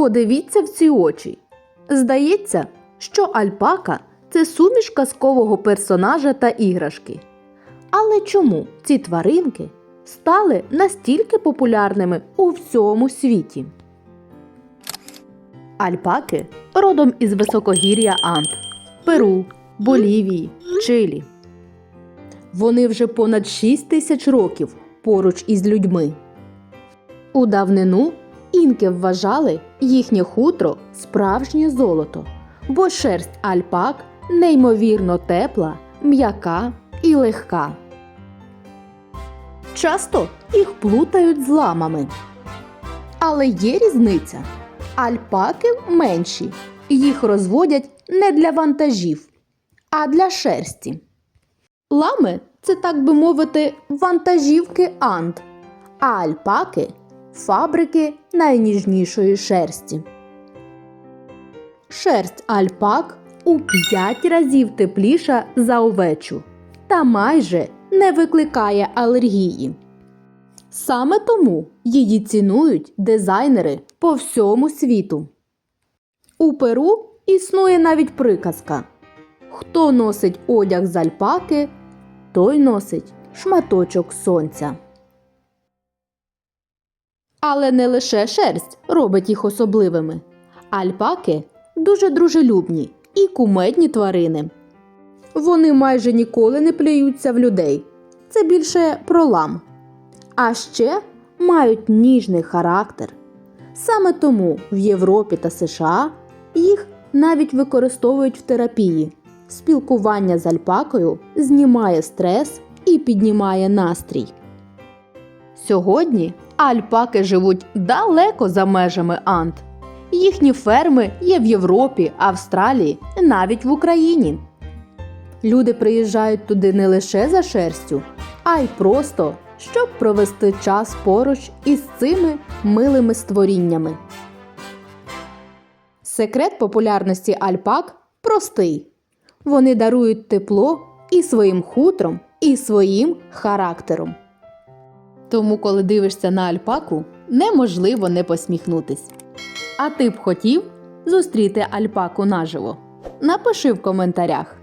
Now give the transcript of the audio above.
Подивіться в ці очі. Здається, що альпака це суміш казкового персонажа та іграшки. Але чому ці тваринки стали настільки популярними у всьому світі? Альпаки родом із високогір'я Анд, Перу, Болівії, Чилі. Вони вже понад 6 тисяч років поруч із людьми. У давнину інки вважали їхнє хутро справжнє золото, бо шерсть альпак неймовірно тепла, м'яка і легка. Часто їх плутають з ламами. Але є різниця. Альпаки менші, їх розводять не для вантажів, а для шерсті. Лами це, так би мовити, вантажівки анд, а альпаки фабрики найніжнішої шерсті. Шерсть альпак у 5 разів тепліша за овечу та майже не викликає алергії. Саме тому її цінують дизайнери по всьому світу. У Перу існує навіть приказка: хто носить одяг з альпаки, той носить шматочок сонця. Але не лише шерсть робить їх особливими. Альпаки дуже дружелюбні і кумедні тварини. Вони майже ніколи не плюються в людей. Це більше про лам. А ще мають ніжний характер. Саме тому в Європі та США їх навіть використовують в терапії. Спілкування з альпакою знімає стрес і піднімає настрій. Сьогодні альпаки живуть далеко за межами Анд. Їхні ферми є в Європі, Австралії, навіть в Україні. Люди приїжджають туди не лише за шерстю, а й просто щоб провести час поруч із цими милими створіннями. Секрет популярності альпак простий. Вони дарують тепло і своїм хутром, і своїм характером. Тому, коли дивишся на альпаку, неможливо не посміхнутись. А ти б хотів зустріти альпаку наживо? Напиши в коментарях.